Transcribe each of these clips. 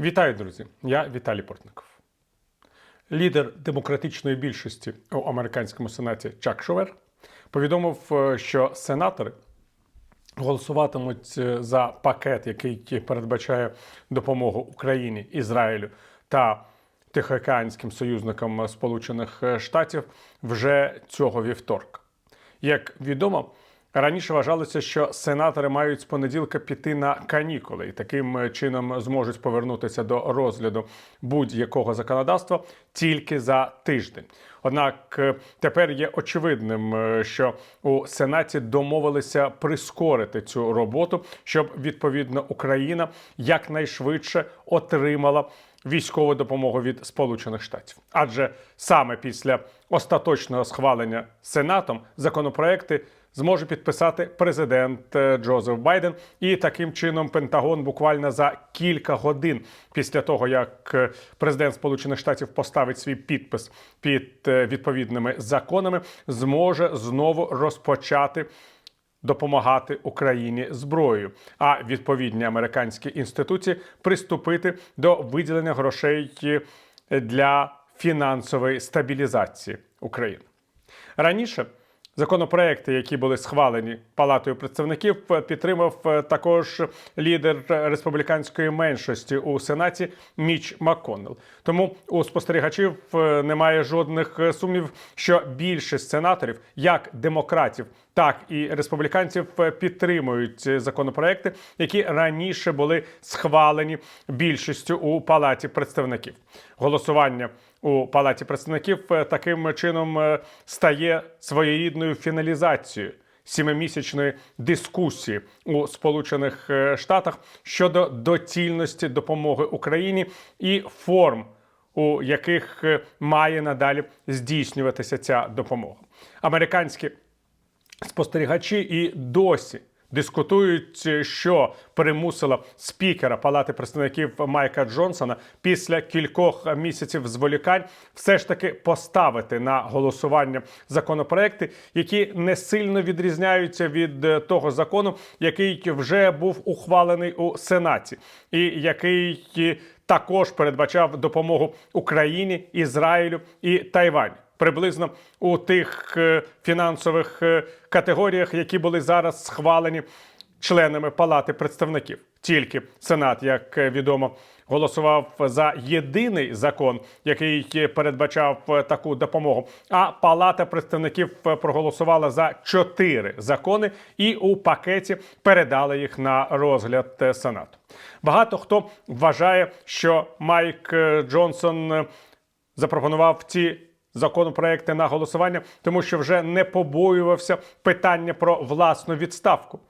Вітаю, друзі! Я Віталій Портников. Лідер демократичної більшості у американському сенаті Чак Шовер повідомив, е, що сенатори голосуватимуть е, за пакет, який передбачає допомогу Україні, Ізраїлю та Тихоокеанським союзникам Сполучених Штатів вже цього вівторка. Як відомо, раніше вважалося, що сенатори мають з понеділка піти на канікули і таким чином зможуть повернутися до розгляду будь-якого законодавства тільки за тиждень. Однак е, тепер є очевидним, е, що у Сенаті домовилися прискорити цю роботу, щоб відповідно Україна якнайшвидше отримала військову допомогу від Сполучених Штатів. Адже саме після остаточного схвалення Сенатом законопроекти зможе підписати президент е, Джозеф Байден, і таким чином Пентагон буквально за кілька годин після того, як е, президент Сполучених Штатів поставить свій підпис під е, відповідними законами, зможе знову розпочати допомагати Україні зброєю, а відповідні американські інституції приступити до виділення грошей для фінансової стабілізації України. Раніше законопроекти, які були схвалені Палатою представників, підтримав е, також лідер республіканської меншості у сенаті Міч Макконнелл. Тому у спостерігачів е, немає жодних е, сумнівів, що більшість сенаторів, як демократів, так і республіканців, підтримують законопроекти, які раніше були схвалені більшістю у палаті представників. Голосування у палаті представників е, таким чином е, стає своєрідною фіналізацією сімимісячної дискусії у Сполучених е, Штатах щодо доцільності допомоги Україні і форм, у яких має надалі здійснюватися ця допомога. Американські спостерігачі і досі дискутують, що примусило спікера Палати представників Майка Джонсона після кількох місяців зволікань все ж таки поставити на голосування законопроекти, які не сильно відрізняються від того закону, який вже був ухвалений у Сенаті, і який також передбачав допомогу Україні, Ізраїлю і Тайваню приблизно у тих е, фінансових е, категоріях, які були зараз схвалені членами Палати представників. Тільки Сенат, як е, відомо, голосував за єдиний закон, який передбачав таку допомогу. А Палата представників проголосувала за чотири закони і у пакеті передали їх на розгляд Сенату. Багато хто вважає, що Майк Джонсон запропонував ці законопроекти на голосування, тому що вже не побоювався питання про власну відставку,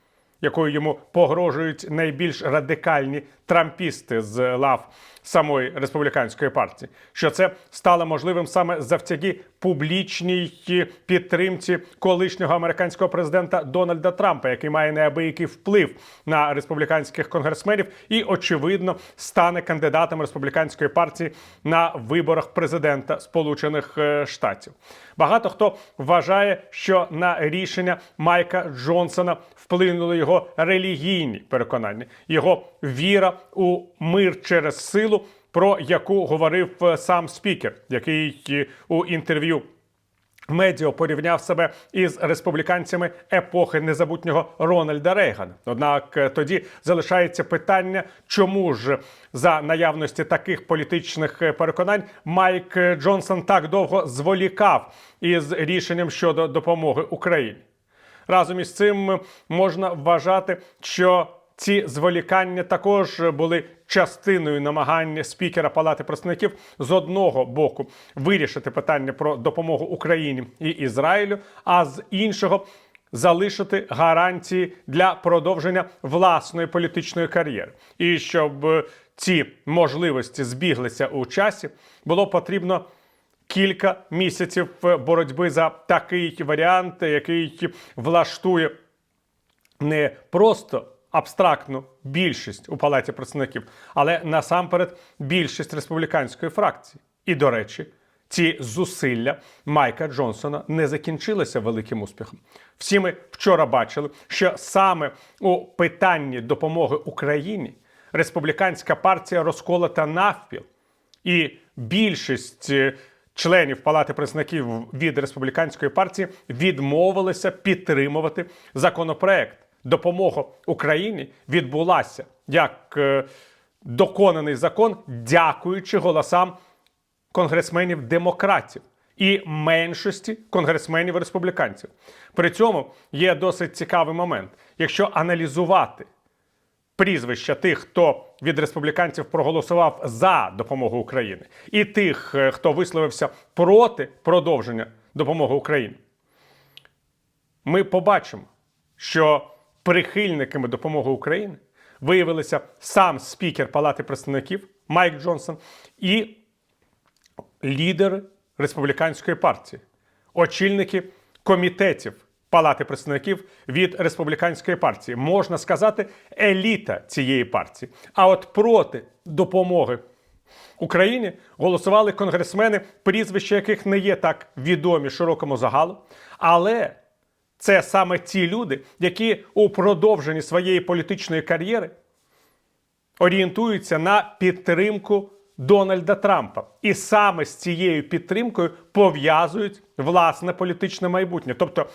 якою йому погрожують найбільш радикальні трампісти з лав самої республіканської партії. Що це стало можливим саме завдяки публічній підтримці колишнього американського президента Дональда Трампа, який має неабиякий вплив на республіканських конгресменів, і очевидно стане кандидатом республіканської партії на виборах президента Сполучених е, Штатів. Багато хто вважає, що на рішення Майка Джонсона вплинули його релігійні переконання, його віра у мир через силу, про яку говорив е, сам спікер, який е, у інтерв'ю. Медіо порівняв себе із республіканцями епохи незабутнього Рональда Рейгана. Однак е, тоді залишається питання, чому ж за наявності таких політичних переконань Майк Джонсон так довго зволікав із рішенням щодо допомоги Україні. Разом із цим можна вважати, що ці зволікання також були частиною намагання спікера Палати представників з одного боку вирішити питання про допомогу Україні і Ізраїлю, а з іншого залишити гарантії для продовження власної політичної кар'єри, і щоб ці можливості збіглися у часі, було потрібно. Кілька місяців боротьби за такий варіант, який влаштує не просто абстрактну більшість у палаті представників, але насамперед більшість республіканської фракції. І, до речі, ці зусилля Майка Джонсона не закінчилися великим успіхом. Всі ми вчора бачили, що саме у питанні допомоги Україні республіканська партія розколота навпіл, і більшість е, членів Палати представників від республіканської партії відмовилися підтримувати законопроект. Допомога Україні відбулася як е, доконаний закон, дякуючи голосам конгресменів демократів і меншості конгресменів республіканців. При цьому є досить цікавий момент. Якщо аналізувати прізвища тих, хто від республіканців проголосував за допомогу Україні, і тих, е, хто висловився проти продовження допомоги Україні, ми побачимо, що прихильниками допомоги Україні виявилися сам спікер Палати представників Майк Джонсон і лідери республіканської партії, очільники комітетів Палати представників від республіканської партії, можна сказати, еліта цієї партії. А от проти допомоги Україні голосували конгресмени, прізвища яких не є так відомі широкому загалу, але це саме ті люди, які у продовженні своєї політичної кар'єри орієнтуються на підтримку Дональда Трампа. І саме з цією підтримкою пов'язують власне політичне майбутнє. Тобто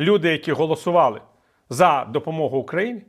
люди, які голосували за допомогу Україні,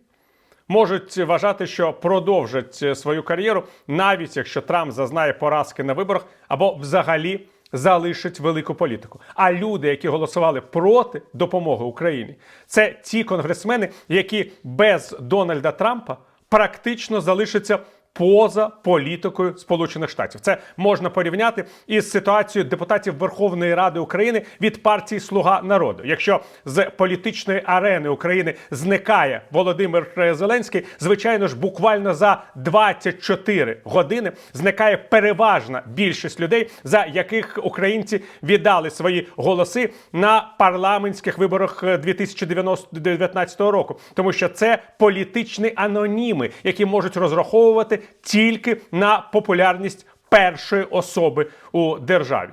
можуть вважати, що продовжать свою кар'єру, навіть якщо Трамп зазнає поразки на виборах або взагалі залишить велику політику. А люди, які голосували проти допомоги Україні, це ті конгресмени, які без Дональда Трампа практично залишаться. Поза політикою Сполучених Штатів це можна порівняти із ситуацією депутатів Верховної Ради України від партії Слуга народу. Якщо з політичної арени України зникає Володимир Зеленський, звичайно ж, буквально за 24 години зникає переважна більшість людей, за яких українці віддали свої голоси на парламентських виборах 2019 року, тому що це політичні аноніми, які можуть розраховувати тільки на популярність першої особи у державі.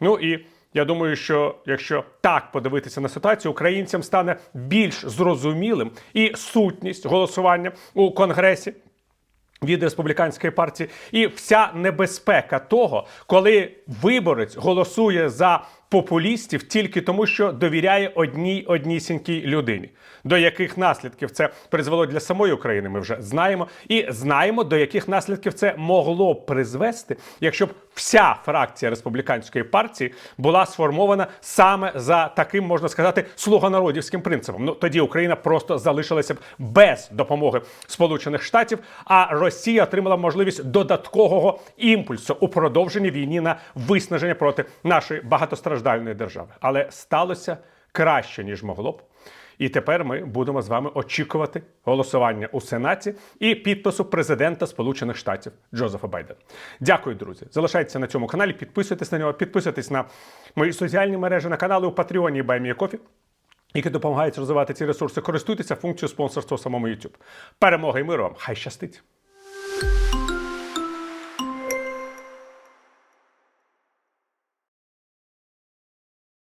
Ну і я думаю, що якщо так подивитися на ситуацію, українцям стане більш зрозумілим і сутність голосування у конгресі. Від республіканської партії і вся небезпека того, коли виборець голосує за популістів тільки тому, що довіряє одній однісінькій людині. До яких наслідків це призвело для самої України, ми вже знаємо, і знаємо, до яких наслідків це могло б призвести, якщо б вся фракція республіканської партії була сформована саме за таким, можна сказати, слугонародівським принципом. Ну тоді Україна просто залишилася б без допомоги Сполучених Штатів, а Росія отримала можливість додаткового імпульсу у продовженні війни на виснаження проти нашої багатостраждальної держави. Але сталося краще ніж могло б. І тепер ми будемо з вами очікувати голосування у Сенаті і підпису президента Сполучених Штатів Джозефа Байдена. Дякую, друзі. Залишайтеся на цьому каналі, підписуйтесь на нього, підписуйтесь на мої соціальні мережі на канали у Патреоні і Баймієкофі, які допомагають розвивати ці ресурси. Користуйтеся функцією спонсорства самому YouTube. Перемоги і миру вам! Хай щастить!